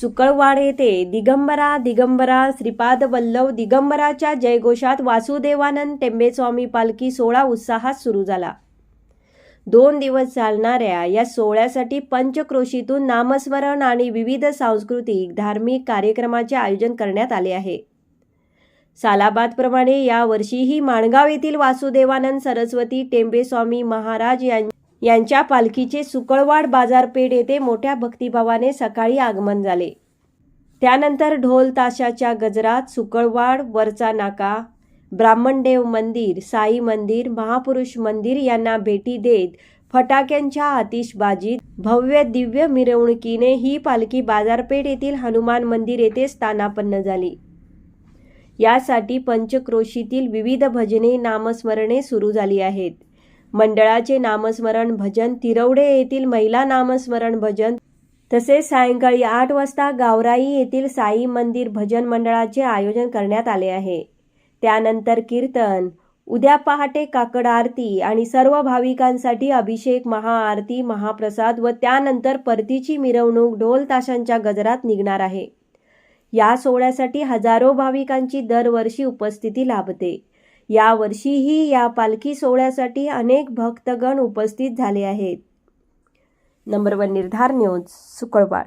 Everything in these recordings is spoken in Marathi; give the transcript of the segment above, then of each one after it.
Sukalwad येथे दिगंबरा दिगंबरा श्रीपाद वल्लभ दिगंबराच्या जयघोषात वासुदेवानंद टेंबेस्वामी पालखी सोहळा उत्साहात सुरू झाला. दोन दिवस चालणाऱ्या या सोहळ्यासाठी पंचक्रोशीतून नामस्मरण आणि विविध सांस्कृतिक धार्मिक कार्यक्रमाचे आयोजन करण्यात आले आहे. सालाबादप्रमाणे यावर्षीही माणगाव येथील वासुदेवानंद सरस्वती टेंबेस्वामी महाराज यां यांच्या पालखीचे सुकळवाड बाजारपेठ येथे मोठ्या भक्तिभावाने सकाळी आगमन झाले. त्यानंतर ढोल ताशाच्या गजरात सुकळवाड वरचा नाका ब्राह्मणदेव मंदिर साई मंदिर महापुरुष मंदिर यांना भेटी देत फटाक्यांच्या आतिषबाजीत भव्य दिव्य मिरवणुकीने ही पालखी बाजारपेठ येथील हनुमान मंदिर येथे स्थानापन्न झाली. यासाठी पंचक्रोशीतील विविध भजने नामस्मरणे सुरू झाली आहेत. मंडळाचे नामस्मरण भजन तिरवडे येथील महिला नामस्मरण भजन तसेच सायंकाळी आठ वाजता गावराई येथील साई मंदिर भजन मंडळाचे आयोजन करण्यात आले आहे. त्यानंतर कीर्तन उद्या पहाटे काकड आरती आणि सर्व भाविकांसाठी अभिषेक महाआरती महाप्रसाद व त्यानंतर परतीची मिरवणूक ढोल ताशांच्या गजरात निघणार आहे. या सोहळ्यासाठी हजारो भाविकांची दरवर्षी उपस्थिती लाभते. यावर्षीही या पालखी सोहळ्यासाठी अनेक भक्तगण उपस्थित झाले आहेत नंबर वन निर्धार news Sukalwad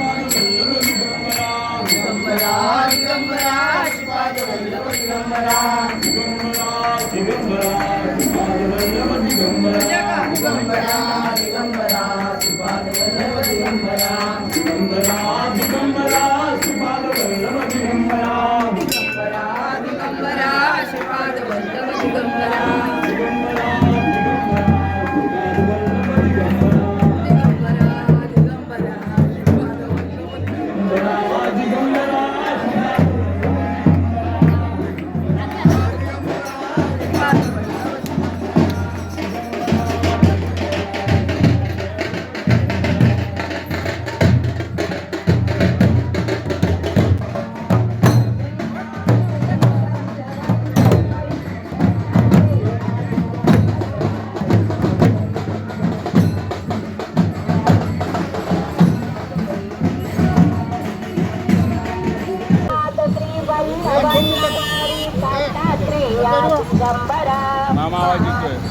Rama Rama. Mama, what you doing?